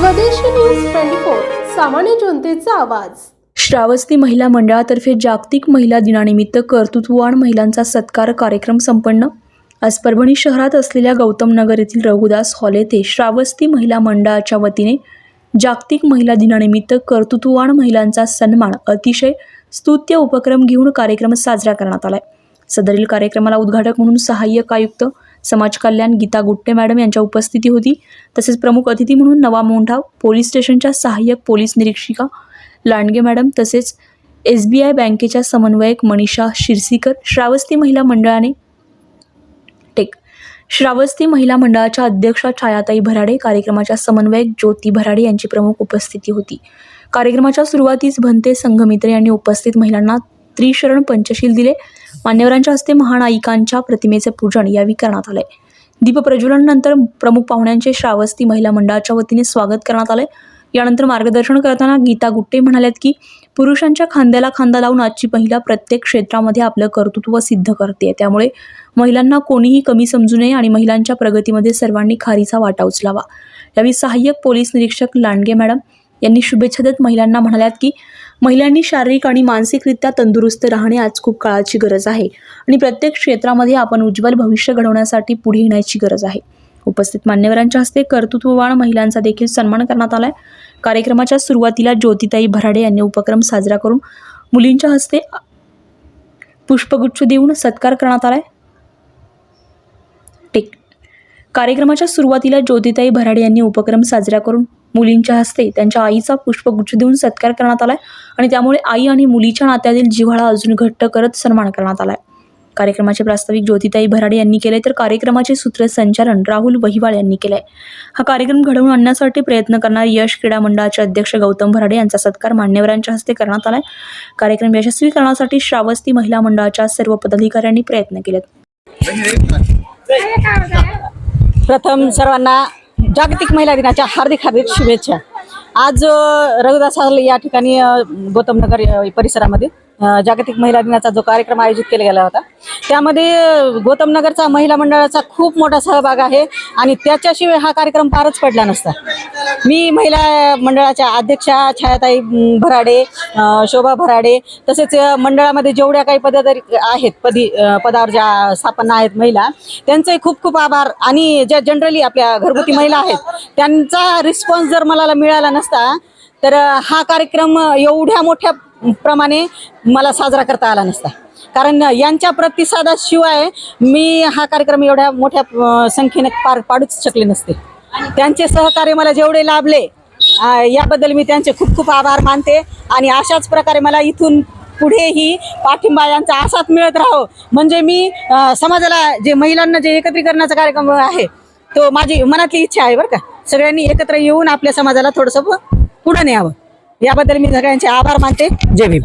स्वदेशी news twenty four सामान्य जनतेचा आवाज. श्रावस्ती महिला मंडळातर्फे जागतिक महिला दिनानिमित्त कर्तृत्ववान महिलांचा सत्कार कार्यक्रम संपन्न. आज परभणी शहरात असलेल्या गौतम नगर येथील रघुदास हॉल येथे श्रावस्ती महिला मंडळाच्या वतीने जागतिक महिला दिनानिमित्त कर्तृत्ववान महिलांचा सन्मान अतिशय स्तुत्य उपक्रम घेऊन कार्यक्रम साजरा करण्यात आलाय. सदरील कार्यक्रमाला उद्घाटक म्हणून सहाय्यक आयुक्त समाज कल्याण गीता गुट्टे मॅडम यांच्या उपस्थिती होती. तसेच प्रमुख अतिथी म्हणून नवा मोंढा पोलीस स्टेशनच्या सहाय्यक पोलीस निरीक्षिका लांडगे मॅडम तसेच एस बी आय बँकेच्या समन्वयक मनीषा शिरसीकर श्रावस्ती महिला मंडळाने टेक. श्रावस्ती महिला मंडळाच्या अध्यक्षा छायाताई भराडे कार्यक्रमाच्या समन्वयक ज्योती भराडे यांची प्रमुख उपस्थिती होती. कार्यक्रमाच्या सुरुवातीस भंते संघमित्र यांनी उपस्थित महिलांना त्रिशरण पंचशील दिले. मान्यवरांच्या हस्ते महानायिकांच्या प्रतिमेचे पूजन यावेळी करण्यात आले. दीप प्रज्वलनानंतर प्रमुख पाहुण्यांचे श्रावस्ती महिला मंडळाच्या वतीने स्वागत करण्यात आले. यानंतर मार्गदर्शन करताना गीता गुट्टे म्हणाल्यात की पुरुषांच्या खांद्याला खांदा लावून आजची महिला प्रत्येक क्षेत्रामध्ये आपलं कर्तृत्व सिद्ध करते. त्यामुळे महिलांना कोणीही कमी समजू नये आणि महिलांच्या प्रगतीमध्ये सर्वांनी खारीचा वाटा उचलावा. यावेळी सहाय्यक पोलीस निरीक्षक लांडगे मॅडम यांनी शुभेच्छा देत महिलांना म्हणाल्यात की महिलांनी शारीरिक आणि मानसिकरित्या तंदुरुस्त राहणे आज खूप काळाची गरज आहे. आणि प्रत्येक क्षेत्रामध्ये आपण उज्ज्वल भविष्य घडवण्यासाठी पुढे येण्याची गरज आहे. उपस्थित मान्यवरांच्या हस्ते कर्तृत्ववान महिलांचा देखील सन्मान करण्यात आलाय. कार्यक्रमाच्या सुरुवातीला ज्योतिताई भराडे यांनी उपक्रम साजरा करून मुलींच्या हस्ते पुष्पगुच्छ देऊन सत्कार करण्यात आलाय. टेक. कार्यक्रमाच्या सुरुवातीला ज्योतिताई भराडे यांनी उपक्रम साजरा करून मुलींच्या हस्ते त्यांच्या आईचा पुष्पगुच्छ देऊन सत्कार करण्यात आलाय आणि त्यामुळे आई आणि मुलीच्या नात्यातील जिव्हाळा अजून घट्ट करत सन्मान करण्यात आलाय. कार्यक्रमाचे प्रास्ताविक ज्योतिताई भराडे यांनी केले तर कार्यक्रमाचे सूत्रसंचालन राहुल वहिवाळ यांनी केले हा कार्यक्रम घडवून आणण्यासाठी प्रयत्न करणार यश क्रीडा मंडळाचे अध्यक्ष गौतम भराडे यांचा सत्कार मान्यवरांच्या हस्ते करण्यात आलाय. कार्यक्रम यशस्वी करण्यासाठी श्रावस्ती महिला मंडळाच्या सर्व पदाधिकाऱ्यांनी प्रयत्न केलेत. प्रथम सर्वांना जागतिक महिला दिनाच्या हार्दिक हार्दिक शुभेच्छा. आज रविदास रघुदास या ठिकाणी गौतमनगर गौतम नगर परिसरामध्ये. जागतिक महिला दिनाचा जो कार्यक्रम आयोजित केला गेला होता. त्यामध्ये गौतमनगरचा महिला मंडळाचा खूप मोठा सहभाग आहे आणि त्याच्याशिवाय हा कार्यक्रम पारच पडला नसता. मी महिला मंडळाच्या अध्यक्षा छायाताई भराडे शोभा भराडे तसेच मंडळामध्ये जेवढ्या काही पदाधिकारी आहेत पदी पदावर ज्या स्थापना आहेत महिला त्यांचे खूप खूप आभार आणि ज्या जनरली आपल्या घरगुती महिला आहेत त्यांचा रिस्पॉन्स जर मला मिळाला नसता तर हा कार्यक्रम एवढ्या मोठ्या प्रमाणे मला साजरा करता आला नसता. कारण यांच्या प्रतिसादाशिवाय मी हा कार्यक्रम एवढ्या मोठ्या संख्येने पार पाडूच शकले नसते. त्यांचे सहकार्य मला जेवढे लाभले याबद्दल मी त्यांचे खूप खूप आभार मानते आणि अशाच प्रकारे मला इथून पुढेही पाठिंबा यांचा आसात मिळत राहो. म्हणजे मी समाजाला जे महिलांना जे एकत्रीकरणाचा कार्यक्रम आहे तो माझी मनातली इच्छा आहे बरं का. सगळ्यांनी एकत्र येऊन आपल्या समाजाला थोडंसं पुढं न्यावं. याबद्दल मी सगळ्यांचे आभार मानते. जय भीम.